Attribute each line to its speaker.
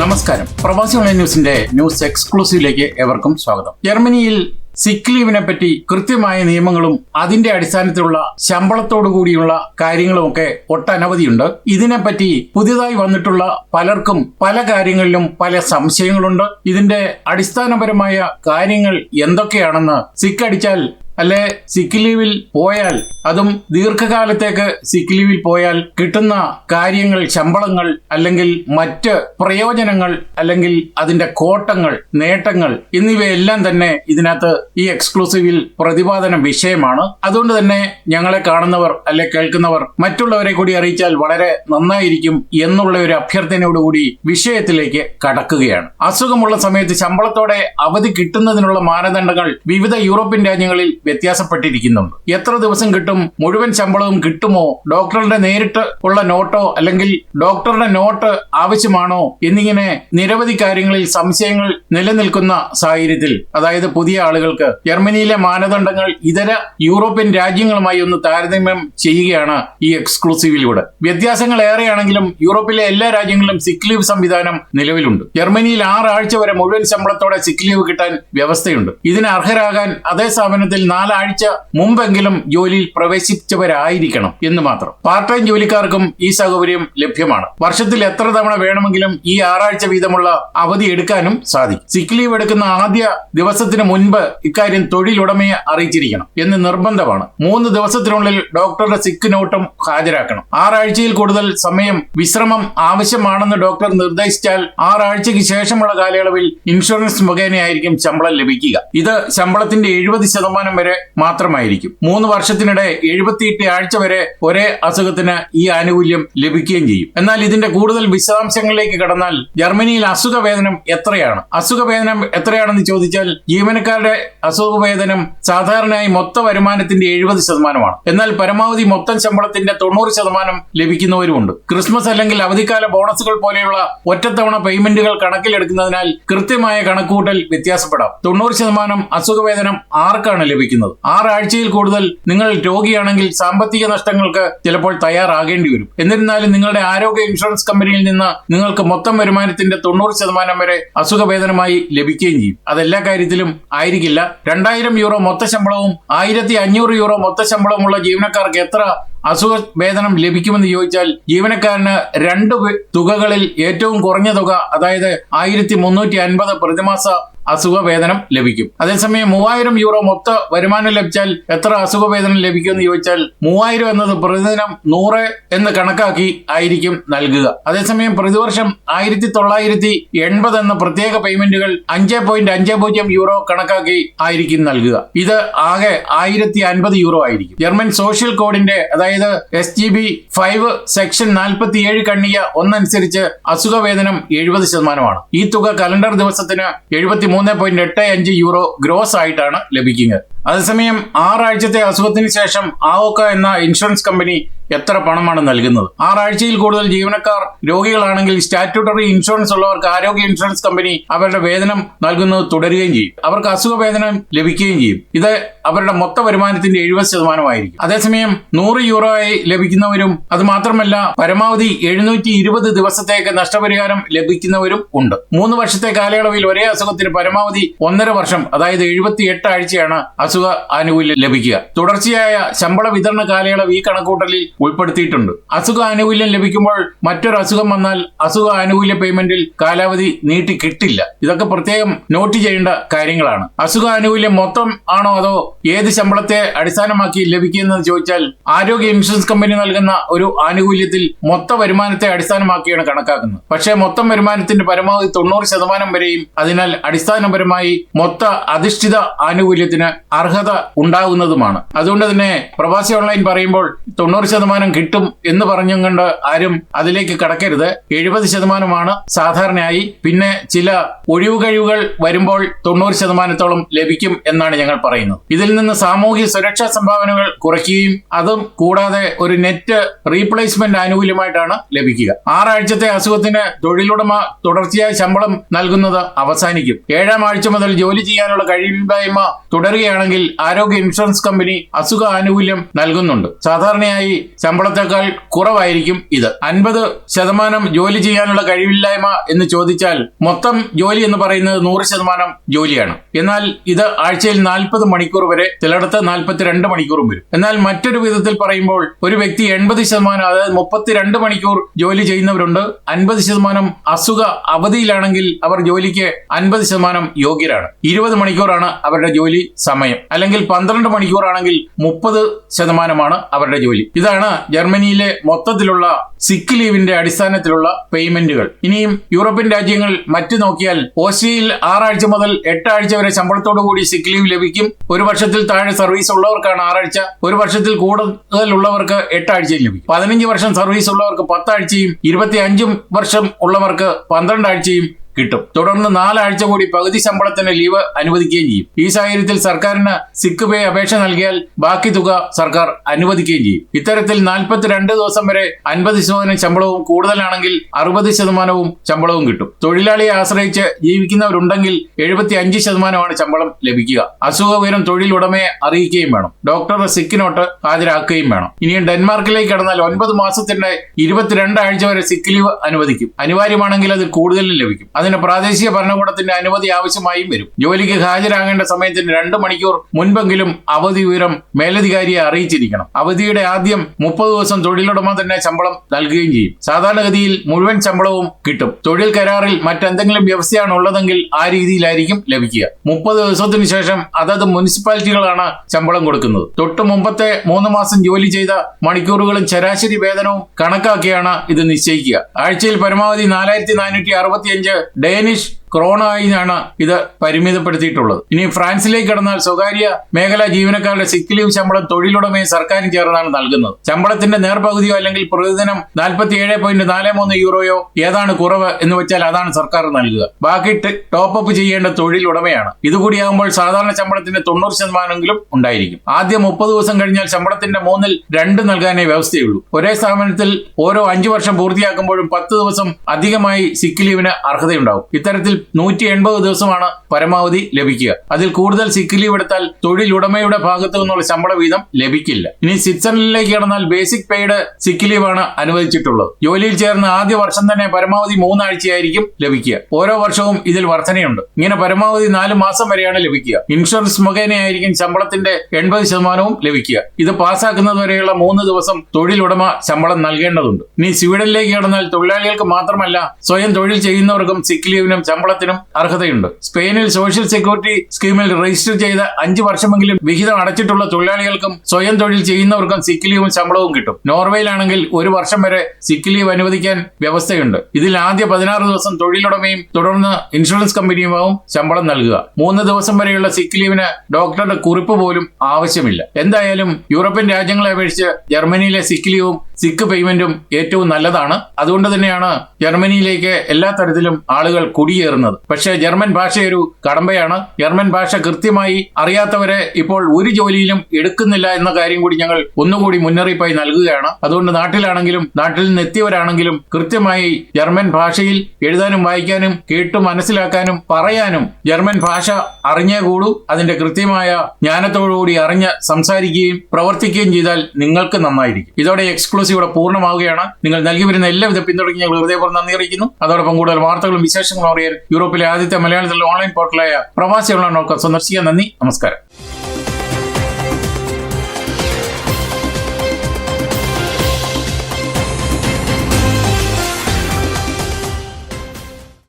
Speaker 1: നമസ്കാരം. പ്രവാസി ഓൺലൈൻ ന്യൂസിന്റെ ന്യൂസ് എക്സ്ക്ലൂസീവിലേക്ക് എവർക്കും സ്വാഗതം. ജർമ്മനിയിൽ സിക്ക് ലീവിനെ പറ്റി കൃത്യമായ നിയമങ്ങളും അതിന്റെ അടിസ്ഥാനത്തിലുള്ള ശമ്പളത്തോടു കൂടിയുള്ള കാര്യങ്ങളുമൊക്കെ ഒട്ടനവധിയുണ്ട്. ഇതിനെപ്പറ്റി പുതിയതായി വന്നിട്ടുള്ള പലർക്കും പല കാര്യങ്ങളിലും പല സംശയങ്ങളുണ്ട്. ഇതിന്റെ അടിസ്ഥാനപരമായ കാര്യങ്ങൾ എന്തൊക്കെയാണെന്ന് സിക്ക് അടിച്ചാൽ അല്ലെ സിക്ക് ലീവിൽ പോയാൽ അതും ദീർഘകാലത്തേക്ക് സിക്ക് ലീവിൽ പോയാൽ കിട്ടുന്ന കാര്യങ്ങൾ ശമ്പളങ്ങൾ അല്ലെങ്കിൽ മറ്റ് പ്രയോജനങ്ങൾ അല്ലെങ്കിൽ അതിന്റെ കോട്ടങ്ങൾ നേട്ടങ്ങൾ എന്നിവയെല്ലാം തന്നെ ഇതിനകത്ത് ഈ എക്സ്ക്ലൂസീവിൽ പ്രതിപാദന വിഷയമാണ്. അതുകൊണ്ട് തന്നെ ഞങ്ങളെ കാണുന്നവർ അല്ലെ കേൾക്കുന്നവർ മറ്റുള്ളവരെ കൂടി അറിയിച്ചാൽ വളരെ നന്നായിരിക്കും എന്നുള്ള ഒരു അഭ്യർത്ഥനയോടുകൂടി വിഷയത്തിലേക്ക് കടക്കുകയാണ്. അസുഖമുള്ള സമയത്ത് ശമ്പളത്തോടെ അവധി കിട്ടുന്നതിനുള്ള മാനദണ്ഡങ്ങൾ വിവിധ യൂറോപ്യൻ രാജ്യങ്ങളിൽ വ്യത്യാസപ്പെട്ടിരിക്കുന്നുണ്ട്. എത്ര ദിവസം കിട്ടും? മുഴുവൻ ശമ്പളവും കിട്ടുമോ? ഡോക്ടറുടെ നേരിട്ട് ഉള്ള നോട്ടോ അല്ലെങ്കിൽ ഡോക്ടറുടെ നോട്ട് ആവശ്യമാണോ എന്നിങ്ങനെ നിരവധി കാര്യങ്ങളിൽ സംശയങ്ങൾ നിലനിൽക്കുന്ന സാഹചര്യത്തിൽ അതായത് പുതിയ ആളുകൾക്ക് ജർമ്മനിയിലെ മാനദണ്ഡങ്ങൾ ഇതര യൂറോപ്യൻ രാജ്യങ്ങളുമായി ഒന്ന് താരതമ്യം ചെയ്യുകയാണ് ഈ എക്സ്ക്ലൂസീവിലൂടെ. വ്യത്യാസങ്ങൾ ഏറെയാണെങ്കിലും യൂറോപ്പിലെ എല്ലാ രാജ്യങ്ങളിലും സിക്ക് ലീവ് സംവിധാനം നിലവിലുണ്ട്. ജർമ്മനിയിൽ ആറാഴ്ച വരെ മുഴുവൻ ശമ്പളത്തോടെ സിക്ക് ലീവ് കിട്ടാൻ വ്യവസ്ഥയുണ്ട്. ഇതിന് അർഹരാകാൻ അതേ സ്ഥാപനത്തിൽ നാലാഴ്ച മുമ്പെങ്കിലും ജോലിയിൽ പ്രവേശിച്ചവരായിരിക്കണം എന്ന് മാത്രം. പാർട്ട് ടൈം ജോലിക്കാർക്കും ഈ സൗകര്യം ലഭ്യമാണ്. വർഷത്തിൽ എത്ര തവണ വേണമെങ്കിലും ഈ ആറാഴ്ച വീതമുള്ള അവധി എടുക്കാനും സാധിക്കും. സിക്ക് ലീവ് എടുക്കുന്ന ആദ്യ ദിവസത്തിന് മുൻപ് ഇക്കാര്യം തൊഴിലുടമയെ അറിയിച്ചിരിക്കണം എന്ന് നിർബന്ധമാണ്. മൂന്ന് ദിവസത്തിനുള്ളിൽ ഡോക്ടറുടെ സിക്ക് നോട്ടും ഹാജരാക്കണം. ആറാഴ്ചയിൽ കൂടുതൽ സമയം വിശ്രമം ആവശ്യമാണെന്ന് ഡോക്ടർ നിർദ്ദേശിച്ചാൽ ആറാഴ്ചയ്ക്ക് ശേഷമുള്ള കാലയളവിൽ ഇൻഷുറൻസ് മുഖേനയായിരിക്കും ശമ്പളം ലഭിക്കുക. ഇത് ശമ്പളത്തിന്റെ എഴുപത് ശതമാനം വരെ മാത്രമായിരിക്കും. മൂന്ന് വർഷത്തിനിടെ എഴുപത്തിയെട്ട് ആഴ്ച വരെ ഒരേ അസുഖത്തിന് ഈ ആനുകൂല്യം ലഭിക്കുകയും ചെയ്യും. എന്നാൽ ഇതിന്റെ കൂടുതൽ വിശദാംശങ്ങളിലേക്ക് കടന്നാൽ ജർമ്മനിയിൽ അസുഖവേതനം എത്രയാണ്? അസുഖവേതനം എത്രയാണെന്ന് ചോദിച്ചാൽ ജീവനക്കാരുടെ അസുഖവേതനം സാധാരണയായി മൊത്ത വരുമാനത്തിന്റെ എഴുപത് ശതമാനമാണ്. എന്നാൽ പരമാവധി മൊത്തം ശമ്പളത്തിന്റെ തൊണ്ണൂറ് ശതമാനം ലഭിക്കുന്നവരുമുണ്ട്. ക്രിസ്മസ് അല്ലെങ്കിൽ അവധിക്കാല ബോണസുകൾ പോലെയുള്ള ഒറ്റത്തവണ പേയ്മെന്റുകൾ കണക്കിലെടുക്കുന്നതിനാൽ കൃത്യമായ കണക്കുകൂട്ടൽ വ്യത്യാസപ്പെടാം. തൊണ്ണൂറ് ശതമാനം അസുഖവേതനം ആർക്കാണ് ലഭിക്കുന്നത്? ആറാഴ്ചയിൽ കൂടുതൽ നിങ്ങൾ രോഗിയാണെങ്കിൽ സാമ്പത്തിക നഷ്ടങ്ങൾക്ക് ചിലപ്പോൾ തയ്യാറാകേണ്ടി വരും. എന്നിരുന്നാലും നിങ്ങളുടെ ആരോഗ്യ ഇൻഷുറൻസ് കമ്പനിയിൽ നിന്ന് നിങ്ങൾക്ക് മൊത്തം വരുമാനത്തിന്റെ തൊണ്ണൂറ് ശതമാനം വരെ അസുഖവേതനമായി ലഭിക്കുകയും ചെയ്യും. അതെല്ലാ കാര്യത്തിലും ആയിരിക്കില്ല. രണ്ടായിരം യൂറോ മൊത്ത ശമ്പളവും ആയിരത്തി അഞ്ഞൂറ് യൂറോ മൊത്ത ശമ്പളവുമുള്ള ജീവനക്കാർക്ക് എത്ര അസുഖ വേതനം ലഭിക്കുമെന്ന് ചോദിച്ചാൽ ജീവനക്കാരന് രണ്ട് തുകകളിൽ ഏറ്റവും കുറഞ്ഞ തുക അതായത് ആയിരത്തി മുന്നൂറ്റി അൻപത് പ്രതിമാസ അസുഖ വേതനം ലഭിക്കും. അതേസമയം മൂവായിരം യൂറോ മൊത്ത വരുമാനം ലഭിച്ചാൽ എത്ര അസുഖ വേതനം ലഭിക്കുമെന്ന് ചോദിച്ചാൽ മൂവായിരം എന്നത് പ്രതിദിനം നൂറ് എന്ന് കണക്കാക്കി ആയിരിക്കും നൽകുക. അതേസമയം പ്രതിവർഷം ആയിരത്തി തൊള്ളായിരത്തി എൺപത് എന്ന പ്രത്യേക പേയ്മെന്റുകൾ അഞ്ച് പോയിന്റ് അഞ്ച് പൂജ്യം യൂറോ കണക്കാക്കി ആയിരിക്കും നൽകുക. ഇത് ആകെ ആയിരത്തി അൻപത് യൂറോ ആയിരിക്കും. ജർമ്മൻ സോഷ്യൽ കോഡിന്റെ അതായത് S G B five section നാൽപ്പത്തി ഏഴ് കണ്ണിക ഒന്നനുസരിച്ച് അസുഖവേതനം എഴുപത് ശതമാനമാണ്. ഈ തുക കലണ്ടർ ദിവസത്തിന് എഴുപത്തി മൂന്ന് പോയിന്റ് എട്ട് അഞ്ച് യൂറോ ഗ്രോസ് ആയിട്ടാണ് ലഭിക്കുന്നത്. അതേസമയം ആറാഴ്ചത്തെ അസുഖത്തിന് ശേഷം ആവോക്ക എന്ന ഇൻഷുറൻസ് കമ്പനി എത്ര പണമാണ് നൽകുന്നത്? ആറാഴ്ചയിൽ കൂടുതൽ ജീവനക്കാർ രോഗികളാണെങ്കിൽ സ്റ്റാറ്റ്യൂട്ടറി ഇൻഷുറൻസ് ഉള്ളവർക്ക് ആരോഗ്യ ഇൻഷുറൻസ് കമ്പനി അവരുടെ വേതനം നൽകുന്നത് തുടരുകയും ചെയ്യും. അവർക്ക് അസുഖ വേതനം ലഭിക്കുകയും ചെയ്യും. ഇത് അവരുടെ മൊത്ത വരുമാനത്തിന്റെ എഴുപത് ശതമാനമായിരിക്കും. അതേസമയം നൂറ് യൂറോ ആയി ലഭിക്കുന്നവരും അത് മാത്രമല്ല പരമാവധി എഴുന്നൂറ്റി ഇരുപത് ദിവസത്തേക്ക് നഷ്ടപരിഹാരം ലഭിക്കുന്നവരും ഉണ്ട്. മൂന്ന് വർഷത്തെ കാലയളവിൽ ഒരേ അസുഖത്തിന് പരമാവധി ഒന്നര വർഷം അതായത് എഴുപത്തി എട്ട് ആഴ്ചയാണ് അസുഖ ആനുകൂല്യം ലഭിക്കുക. തുടർച്ചയായ ശമ്പള വിതരണ കാലയളവ് ഈ കണക്കൂട്ടലിൽ ഉൾപ്പെടുത്തിയിട്ടുണ്ട്. അസുഖ ആനുകൂല്യം ലഭിക്കുമ്പോൾ മറ്റൊരു അസുഖം വന്നാൽ അസുഖ ആനുകൂല്യ പേയ്മെന്റിൽ കാലാവധി നീട്ടി കിട്ടില്ല. ഇതൊക്കെ പ്രത്യേകം നോട്ട് ചെയ്യേണ്ട കാര്യങ്ങളാണ്. അസുഖ ആനുകൂല്യം മൊത്തം ആണോ അതോ ഏത് ശമ്പളത്തെ അടിസ്ഥാനമാക്കി ലഭിക്കുന്നതെന്ന് ചോദിച്ചാൽ ആരോഗ്യ ഇൻഷുറൻസ് കമ്പനി നൽകുന്ന ഒരു ആനുകൂല്യത്തിൽ മൊത്ത വരുമാനത്തെ അടിസ്ഥാനമാക്കിയാണ് കണക്കാക്കുന്നത്. പക്ഷേ മൊത്തം വരുമാനത്തിന്റെ പരമാവധി തൊണ്ണൂറ് ശതമാനം വരെയും അതിനാൽ അടിസ്ഥാനപരമായി മൊത്ത അധിഷ്ഠിത ആനുകൂല്യത്തിന് അർഹത ഉണ്ടാകുന്നതുമാണ്. അതുകൊണ്ട് തന്നെ പ്രവാസി ഓൺലൈൻ പറയുമ്പോൾ തൊണ്ണൂറ് ശതമാനം കിട്ടും എന്ന് പറഞ്ഞും കൊണ്ട് ആരും അതിലേക്ക് കടക്കരുത്. എഴുപത് ശതമാനമാണ് സാധാരണയായി. പിന്നെ ചില ഒഴിവ് കഴിവുകൾ വരുമ്പോൾ തൊണ്ണൂറ് ശതമാനത്തോളം ലഭിക്കും എന്നാണ് ഞങ്ങൾ പറയുന്നത്. ഇതിൽ നിന്ന് സാമൂഹ്യ സുരക്ഷാ സംഭാവനകൾ കുറയ്ക്കുകയും അതും കൂടാതെ ഒരു നെറ്റ് റീപ്ലേസ്മെന്റ് ആനുകൂല്യമായിട്ടാണ് ലഭിക്കുക. ആറാഴ്ചത്തെ അസുഖത്തിന് തൊഴിലുടമ തുടർച്ചയായ ശമ്പളം നൽകുന്നത് അവസാനിക്കും. ഏഴാം ആഴ്ച മുതൽ ജോലി ചെയ്യാനുള്ള കഴിവില്ലായ്മ തുടരുകയാണെങ്കിൽ ആരോഗ്യ ഇൻഷുറൻസ് കമ്പനി അസുഖ ആനുകൂല്യം നൽകുന്നുണ്ട്. സാധാരണയായി ശമ്പളത്തെക്കാൾ കുറവായിരിക്കും ഇത്. അൻപത് ശതമാനം ജോലി ചെയ്യാനുള്ള കഴിവില്ലായ്മ എന്ന് ചോദിച്ചാൽ മൊത്തം ജോലി എന്ന് പറയുന്നത് നൂറ് ശതമാനം ജോലിയാണ്. എന്നാൽ ഇത് ആഴ്ചയിൽ നാൽപ്പത് മണിക്കൂർ വരെ ചിലയിടത്ത് നാൽപ്പത്തിരണ്ട് മണിക്കൂറും വരും. എന്നാൽ മറ്റൊരു വിധത്തിൽ പറയുമ്പോൾ ഒരു വ്യക്തി എൺപത് ശതമാനം അതായത് മുപ്പത്തിരണ്ട് മണിക്കൂർ ജോലി ചെയ്യുന്നവരുണ്ട്. അൻപത് ശതമാനം അസുഖ അവധിയിലാണെങ്കിൽ അവർ ജോലിക്ക് അൻപത് ശതമാനം യോഗ്യരാണ്. ഇരുപത് മണിക്കൂറാണ് അവരുടെ ജോലി സമയം. അല്ലെങ്കിൽ പന്ത്രണ്ട് മണിക്കൂറാണെങ്കിൽ മുപ്പത് ശതമാനമാണ് അവരുടെ ജോലി. ഇതാണ് ജർമ്മനിയിലെ മൊത്തത്തിലുള്ള സിക്ക് ലീവിന്റെ അടിസ്ഥാനത്തിലുള്ള പേയ്മെന്റുകൾ ഇനിയും യൂറോപ്യൻ രാജ്യങ്ങൾ മറ്റു നോക്കിയാൽ ഓസ്ട്രിയയിൽ ആറാഴ്ച മുതൽ എട്ടാഴ്ച വരെ ശമ്പളത്തോടു കൂടി സിക്ക് ലീവ് ലഭിക്കും. ഒരു വർഷത്തിൽ താഴെ സർവീസ് ഉള്ളവർക്കാണ് ആറാഴ്ച. ഒരു വർഷത്തിൽ കൂടുതൽ ഉള്ളവർക്ക് എട്ടാഴ്ചയും ലഭിക്കും. പതിനഞ്ച് വർഷം സർവീസ് ഉള്ളവർക്ക് പത്താഴ്ചയും ഇരുപത്തി അഞ്ചും വർഷം ഉള്ളവർക്ക് പന്ത്രണ്ട് ആഴ്ചയും കിട്ടും. തുടർന്ന് നാലാഴ്ച കൂടി പകുതി ശമ്പളത്തിന് ലീവ് അനുവദിക്കുകയും ചെയ്യും. ഈ സാഹചര്യത്തിൽ സർക്കാരിന് സിക്ക് പേ അപേക്ഷ നൽകിയാൽ ബാക്കി തുക സർക്കാർ അനുവദിക്കുകയും ചെയ്യും. ഇത്തരത്തിൽ നാൽപ്പത്തിരണ്ട് ദിവസം വരെ അൻപത് ശതമാനം ശമ്പളവും കൂടുതലാണെങ്കിൽ അറുപത് ശതമാനവും ശമ്പളവും കിട്ടും. തൊഴിലാളിയെ ആശ്രയിച്ച് ജീവിക്കുന്നവരുണ്ടെങ്കിൽ എഴുപത്തി അഞ്ച് ശതമാനമാണ് ശമ്പളം ലഭിക്കുക. അസുഖ വിവരം തൊഴിലുടമയെ അറിയിക്കുകയും വേണം. ഡോക്ടറുടെ സിക്ക് നോട്ട് ഹാജരാക്കുകയും വേണം. ഇനി ഡെൻമാർക്കിലേക്ക് കടന്നാൽ ഒൻപത് മാസത്തിന്റെ ഇരുപത്തിരണ്ട് ആഴ്ച വരെ സിക്ക് ലീവ് അനുവദിക്കും. അനിവാര്യമാണെങ്കിൽ അത് കൂടുതലും ലഭിക്കും. അതിന് പ്രാദേശിക ഭരണകൂടത്തിന്റെ അനുമതി ആവശ്യമായും വരും. ജോലിക്ക് ഹാജരാകേണ്ട സമയത്തിന് രണ്ട് മണിക്കൂർ മുൻപെങ്കിലും അവധി വിവരം മേലധികാരിയെ അറിയിച്ചിരിക്കണം. അവധിയുടെ ആദ്യം മുപ്പത് ദിവസം തൊഴിലുടമ തന്നെ ശമ്പളം നൽകുകയും ചെയ്യും. സാധാരണഗതിയിൽ മുഴുവൻ ശമ്പളവും കിട്ടും. തൊഴിൽ കരാറിൽ മറ്റെന്തെങ്കിലും വ്യവസ്ഥയാണ് ഉള്ളതെങ്കിൽ ആ രീതിയിലായിരിക്കും ലഭിക്കുക. മുപ്പത് ദിവസത്തിനു ശേഷം അതത് മുനിസിപ്പാലിറ്റികളാണ് ശമ്പളം കൊടുക്കുന്നത്. തൊട്ട് മുമ്പത്തെ മൂന്ന് മാസം ജോലി ചെയ്ത മണിക്കൂറുകളും ശരാശരി വേതനവും കണക്കാക്കിയാണ് ഇത് നിശ്ചയിക്കുക. ആഴ്ചയിൽ പരമാവധി നാലായിരത്തി നാനൂറ്റി അറുപത്തിയഞ്ച് ഡേനിഷ് ക്രോണായിനാണ് ഇത് പരിമിതപ്പെടുത്തിയിട്ടുള്ളത്. ഇനി ഫ്രാൻസിലേക്ക് കടന്നാൽ സ്വകാര്യ മേഖലാ ജീവനക്കാരുടെ സിക്ക് ലീവ് ശമ്പളം തൊഴിലുടമയും സർക്കാരും ചേർന്നാണ് നൽകുന്നത്. ശമ്പളത്തിന്റെ നേർപകുതിയോ അല്ലെങ്കിൽ പ്രതിദിനം നാൽപ്പത്തി ഏഴ് പോയിന്റ് നാല് മൂന്ന് യൂറോയോ ഏതാണ് കുറവ് എന്ന് വെച്ചാൽ അതാണ് സർക്കാർ നൽകുക. ബാക്കി ടോപ്പ് അപ്പ് ചെയ്യേണ്ട തൊഴിലുടമയാണ്. ഇതുകൂടിയാകുമ്പോൾ സാധാരണ ശമ്പളത്തിന്റെ തൊണ്ണൂറ് ശതമാനമെങ്കിലും ഉണ്ടായിരിക്കും. ആദ്യം മുപ്പത് ദിവസം കഴിഞ്ഞാൽ ശമ്പളത്തിന്റെ മൂന്നിൽ രണ്ട് നൽകാനേ വ്യവസ്ഥയുള്ളൂ. ഒരേ സ്ഥാപനത്തിൽ ഓരോ അഞ്ചു വർഷം പൂർത്തിയാക്കുമ്പോഴും പത്ത് ദിവസം അധികമായി സിക്ക് ലീവിന് അർഹതയുണ്ടാവും ഇത്തരത്തിൽ നൂറ്റി എൺപത് ദിവസമാണ് പരമാവധി ലഭിക്കുക. അതിൽ കൂടുതൽ സിക്ക് ലീവ് എടുത്താൽ തൊഴിലുടമയുടെ ഭാഗത്തു നിന്നുള്ള ശമ്പള വീതം ലഭിക്കില്ല. ഇനി സ്വിറ്റ്സർലൻഡിലേക്ക് കടന്നാൽ ബേസിക് പെയ്ഡ് സിക്ക് ലീവാണ് അനുവദിച്ചിട്ടുള്ളത്. ജോലിയിൽ ചേർന്ന ആദ്യ വർഷം തന്നെ പരമാവധി മൂന്നാഴ്ചയായിരിക്കും ലഭിക്കുക. ഓരോ വർഷവും ഇതിൽ വർധനയുണ്ട്. ഇങ്ങനെ പരമാവധി നാല് മാസം വരെയാണ് ലഭിക്കുക. ഇൻഷുറൻസ് മുഖേനയായിരിക്കും ശമ്പളത്തിന്റെ എൺപത് ശതമാനവും ലഭിക്കുക. ഇത് പാസ്സാക്കുന്നത് വരെയുള്ള മൂന്ന് ദിവസം തൊഴിലുടമ ശമ്പളം നൽകേണ്ടതുണ്ട്. ഇനി സ്വീഡനിലേക്ക് കടന്നാൽ തൊഴിലാളികൾക്ക് മാത്രമല്ല സ്വയം തൊഴിൽ ചെയ്യുന്നവർക്കും സിക്ക് ലീവിനും ശമ്പളത്തിനും അർഹതയുണ്ട്. സ്പെയിനിൽ സോഷ്യൽ സെക്യൂരിറ്റി സ്കീമിൽ രജിസ്റ്റർ ചെയ്ത അഞ്ച് വർഷമെങ്കിലും വിഹിതം അടച്ചിട്ടുള്ള തൊഴിലാളികൾക്കും സ്വയം തൊഴിൽ ചെയ്യുന്നവർക്കും സിക്ക് ലീവും ശമ്പളവും കിട്ടും. നോർവേയിലാണെങ്കിൽ ഒരു വർഷം വരെ സിക്ക് ലീവ് അനുവദിക്കാൻ വ്യവസ്ഥയുണ്ട്. ഇതിൽ ആദ്യ പതിനാറ് ദിവസം തൊഴിലുടമയും തുടർന്ന് ഇൻഷുറൻസ് കമ്പനിയുമാവും ശമ്പളം നൽകുക. മൂന്ന് ദിവസം വരെയുള്ള സിക്ക് ലീവിന് ഡോക്ടറുടെ കുറിപ്പ് പോലും ആവശ്യമില്ല. എന്തായാലും യൂറോപ്യൻ രാജ്യങ്ങളെ അപേക്ഷിച്ച് ജർമ്മനിയിലെ സിക്ക് ലീവും സിക്ക് പേയ്മെന്റും ഏറ്റവും നല്ലതാണ്. അതുകൊണ്ട് തന്നെയാണ് ജർമ്മനിയിലേക്ക് എല്ലാ തരത്തിലും ആളുകൾ കുടിയേറുന്നത്. പക്ഷേ ജർമ്മൻ ഭാഷ ഒരു കടമ്പയാണ്. ജർമ്മൻ ഭാഷ കൃത്യമായി അറിയാത്തവരെ ഇപ്പോൾ ഒരു ജോലിയിലും എടുക്കുന്നില്ല എന്ന കാര്യം കൂടി ഞങ്ങൾ ഒന്നുകൂടി മുന്നറിയിപ്പായി നൽകുകയാണ്. അതുകൊണ്ട് നാട്ടിലാണെങ്കിലും നാട്ടിൽ നിന്ന് എത്തിയവരാണെങ്കിലും കൃത്യമായി ജർമ്മൻ ഭാഷയിൽ എഴുതാനും വായിക്കാനും കേട്ടു മനസ്സിലാക്കാനും പറയാനും ജർമ്മൻ ഭാഷ അറിഞ്ഞേ കൂടൂ. അതിന്റെ കൃത്യമായ ജ്ഞാനത്തോടുകൂടി അറിഞ്ഞ് സംസാരിക്കുകയും പ്രവർത്തിക്കുകയും ചെയ്താൽ നിങ്ങൾക്ക് നന്നായിരിക്കും. ഇതോടെ എക്സ്ക്ലൂസീവ് ഇവിടെ പൂർണമാവുകയാണ്. നിങ്ങൾ നൽകി വരുന്ന എല്ലാവിധ പിന്തുണയ്ക്ക് ഞങ്ങൾ ഹൃദയപൂർവം നന്ദി അറിയിക്കുന്നു. അതോടൊപ്പം കൂടുതൽ വാർത്തകളും വിശേഷങ്ങളും അറിയാൻ യൂറോപ്പിലെ ആദ്യത്തെ മലയാളത്തിലെ ഓൺലൈൻ പോർട്ടലായ പ്രവാസി ഓൺലൈൻ നോക്കാം സന്ദർശിക്കാൻ നന്ദി. നമസ്കാരം.